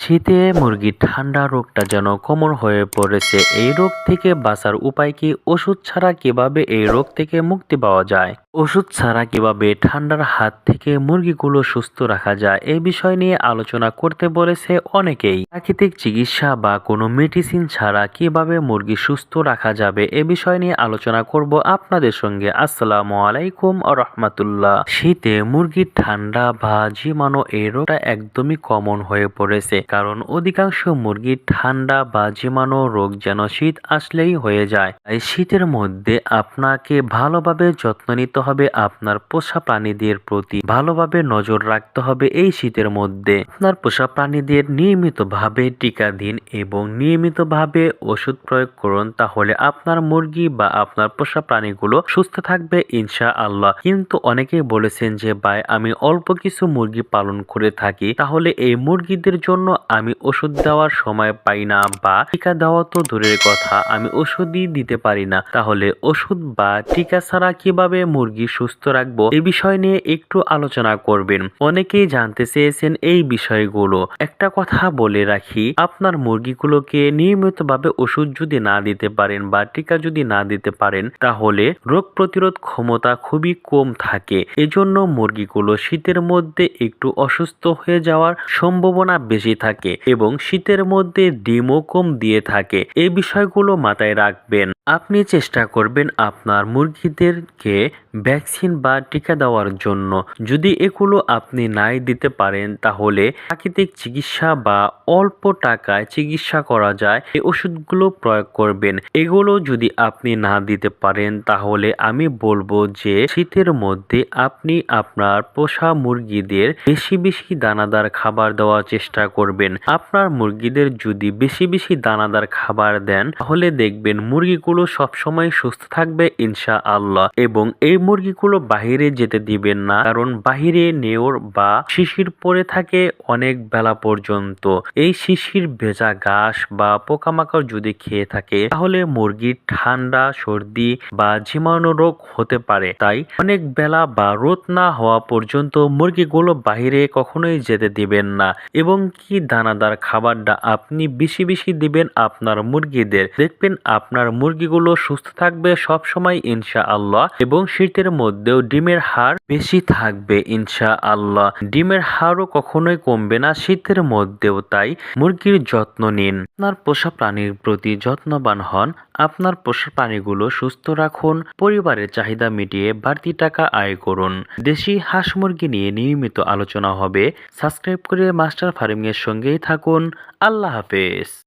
শীতে মুরগির ঠান্ডা রোগটা যেন কমন হয়ে পড়েছে, এই রোগ থেকে বাঁচার উপায় কি? ওষুধ ছাড়া কীভাবে এই রোগ থেকে মুক্তি পাওয়া যায়? ওষুধ ছাড়া কীভাবে ঠান্ডার হাত থেকে মুরগিগুলো সুস্থ রাখা যায়? এই বিষয় নিয়ে আলোচনা করতে বলেছে অনেকেই। প্রাকৃতিক চিকিৎসা বা কোনো মেডিসিন ছাড়া কীভাবে মুরগি সুস্থ রাখা যাবে, এ বিষয় নিয়ে আলোচনা করব আপনাদের সঙ্গে। আসসালামু আলাইকুম রহমাতুল্লাহ। শীতে মুরগির ঠান্ডা বা জীবাণু এই রোগটা একদমই কমন হয়ে পড়েছে। কারণ অধিকাংশ মুরগির ঠান্ডা বা জীবাণু রোগ যেন শীত আসলেই হয়ে যায়। তাই শীতের মধ্যে আপনাকে ভালোভাবে যত্ন নিতে হবে আপনার পোষা প্রাণীদের প্রতি। ভালোভাবে নজর রাখতে হবে এই শীতের মধ্যে। আপনার পোষা প্রাণীদের নিয়মিতভাবে টিকা দিন এবং নিয়মিতভাবে ওষুধ প্রয়োগ করুন তাহলে আপনার মুরগি বা আপনার পোষা প্রাণীগুলো সুস্থ থাকবে ইনশা আল্লাহ কিন্তু অনেকেই বলেছেন যে, ভাই, আমি অল্প কিছু মুরগি পালন করে থাকি। তাহলে এই মুরগিদের জন্য আমি ওষুধ দেওয়ার সময় পাই না বা টিকা দেওয়া তো দূরের কথা, আমি ওষুধই দিতে পারি না। তাহলে ওষুধ বা টিকা ছাড়া কীভাবে মুরগি সুস্থ রাখব? এই বিষয় নিয়ে একটু আলোচনা করবেন। অনেকেই জানতে চেয়েছেন এই বিষয়গুলো। একটা কথা বলে রাখি, আপনার মুরগিগুলোকে নিয়মিতভাবে ওষুধ যদি না দিতে পারেন বা টিকা যদি না দিতে পারেন, তাহলে রোগ প্রতিরোধ ক্ষমতা খুবই কম থাকে। এজন্য মুরগিগুলো শীতের মধ্যে একটু অসুস্থ হয়ে যাওয়ার সম্ভাবনা বেশি থাকে। এবং শীতের মধ্যে ডিমও কম দিয়ে থাকে। এই বিষয়গুলো মাথায় রাখবেন। আপনি চেষ্টা করবেন আপনার মুরগিদেরকে ভ্যাকসিন বা টিকা দেওয়ার জন্য। যদি এগুলো আপনি নাই দিতে পারেন, তাহলে প্রাকৃতিক চিকিৎসা বা অল্প টাকায় চিকিৎসা করা যায়। এই ওষুধগুলো প্রয়োগ করবেন। এগুলো যদি আপনি না দিতে পারেন, তাহলে আমি বলব যে শীতের মধ্যে আপনি আপনার পোষা মুরগিদের বেশি বেশি দানাদার খাবার দেওয়ার চেষ্টা করবেন। আপনার মুরগিদের যদি বেশি বেশি দানাদার খাবার দেন, তাহলে দেখবেন মুরগিগুলো সবসময় সুস্থ থাকবে ইনশা আল্লাহ এবং এই মুরগিগুলো বাহিরে যেতে দিবেন না, কারণ বাহিরে নেওর বা শিশির পরে থাকে অনেক বেলা পর্যন্ত। এই শিশির, ভেজা ঘাস বা পোকামাকড় যদি খেয়ে থাকে, তাহলে মুরগির ঠান্ডা, সর্দি বা জীবাণু রোগ হতে পারে। তাই অনেক বেলা বা রোদ না হওয়া পর্যন্ত মুরগিগুলো বাহিরে কখনোই যেতে দিবেন না। এবং কি দানাদার খাবারটা আপনি বেশি বেশি দিবেন আপনার মুরগিদের। দেখবেন আপনার মুরগিগুলো সুস্থ থাকবে সব সময় ইনশা আল্লাহ এবং শীতের মধ্যেও ডিমের হার বেশি থাকবে ইনশা আল্লাহ ডিমের হারও কখনোই কমবে না শীতের মধ্যেও, তাই মুরগির যত্ন নিন। আপনার পোষা প্রাণীর প্রতি যত্নবান হন। আপনার পোষা প্রাণীগুলো সুস্থ রাখুন। পরিবারের চাহিদা মিটিয়ে বাড়তি টাকা আয় করুন। দেশি হাঁস মুরগি নিয়ে নিয়মিত আলোচনা হবে। সাবস্ক্রাইব করে মাস্টার ফার্মিং এর সঙ্গেই থাকুন। আল্লাহ হাফেজ।